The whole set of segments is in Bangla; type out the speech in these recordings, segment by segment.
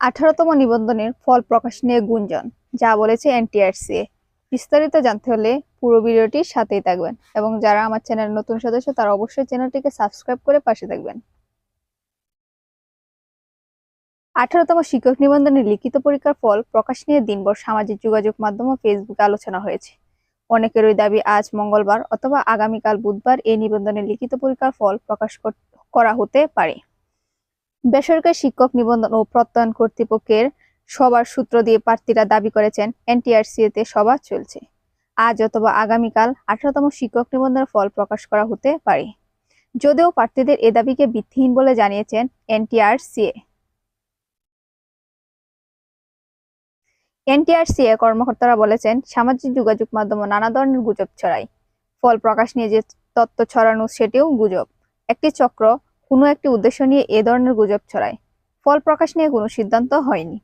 আঠারোতম নিবন্ধনের ফল প্রকাশ নিয়ে গুঞ্জন, যা বলেছে এনটিআরসিএ বিস্তারিত জানতে হলে পুরো ভিডিওটির সাথেই থাকবেন এবং যারা আমার চ্যানেলের নতুন সদস্য, তারা অবশ্যই চ্যানেলটিকে সাবস্ক্রাইব করে পাশে থাকবেন। আঠারোতম শিক্ষক নিবন্ধনের লিখিত পরীক্ষার ফল প্রকাশ নিয়ে দিনভর সামাজিক যোগাযোগ মাধ্যম ও ফেসবুকে আলোচনা হয়েছে। অনেকেরই দাবি আজ মঙ্গলবার অথবা আগামীকাল বুধবার এই নিবন্ধনের লিখিত পরীক্ষার ফল প্রকাশ করা হতে পারে। বেসরকারি শিক্ষক নিবন্ধন ও প্রত্যয়ন কর্তৃপক্ষের সবার সূত্র দিয়ে প্রার্থীরা দাবি করেছেন এনটিআরসিএ তে সভা চলছে। আজ অথবা আগামীকাল আঠারোতম শিক্ষক নিবন্ধনের ফল প্রকাশ করা হতে পারে। যদিও প্রার্থীদের এ দাবিকে ভিত্তিহীন বলে জানিয়েছেন এনটিআরসিএ। এনটিআরসিএ কর্মকর্তারা বলেছেন, সামাজিক যোগাযোগ মাধ্যমে নানা ধরনের গুজব ছড়ায়। ফল প্রকাশ নিয়ে যে তথ্য ছড়ানো, সেটিও গুজব। একটি চক্র কোনো একটি উদ্দেশ্য নিয়ে এ ধরনের গুজব ছড়ায়। ফল প্রকাশ নিয়ে কোনো সিদ্ধান্ত হয়নি।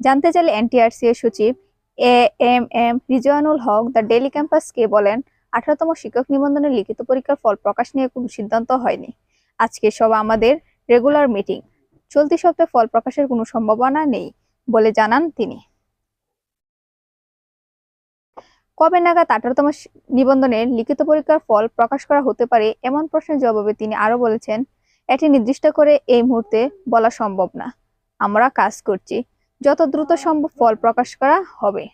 জানতে চাইলে এনটিআরসি এর সচিব A M M Rizwanul Haque the daily ক্যাম্পাসকে বলেন, আঠারোতম শিক্ষক নিবন্ধনের লিখিত পরীক্ষার ফল প্রকাশ নিয়ে কোনো সিদ্ধান্ত হয়নি। আজকে সব আমাদের রেগুলার মিটিং। চলতি সপ্তাহে ফল প্রকাশের কোনো সম্ভাবনা নেই বলে জানান তিনি। কবে নাগাদ আঠারোতম নিবন্ধনের লিখিত পরীক্ষার ফল প্রকাশ করা হতে পারে এমন প্রশ্নের জবাবে তিনি আরও বলেছেন এটি নির্দিষ্ট করে এই মুহূর্তে বলা সম্ভব না। আমরা কাজ করছি। যত দ্রুত সম্ভব ফল প্রকাশ করা হবে।